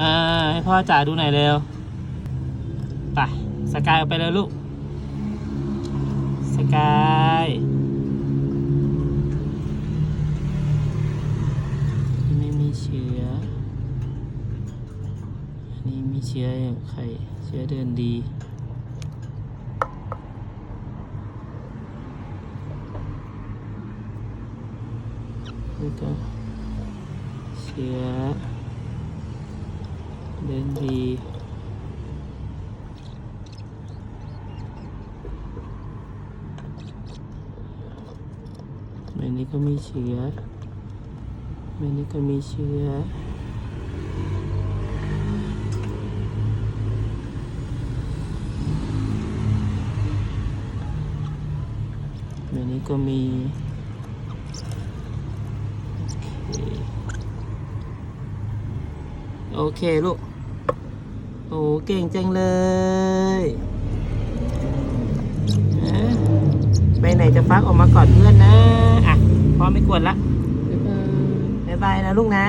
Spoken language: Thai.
อ่าให้พ่อจ๋าดูหน่อยเร็ว ไป สกายออกไปเลยลูก สกายไม่มีเชื้ออันนี้มีเชื้ออย่างไข่เชื้อเดินดีแล้วก็เชื้อ เดินดีในนี้ก็มีเชื้อในนี้ก็มีเชื้อในนี้ก็มีโอเคลูก โอ้เก่งจังเลยนะไปไหนจะฟักออกมาก่อนเพื่อนนะ อะพ่อไม่กวนละ บ๊ายบายนะลูกนะ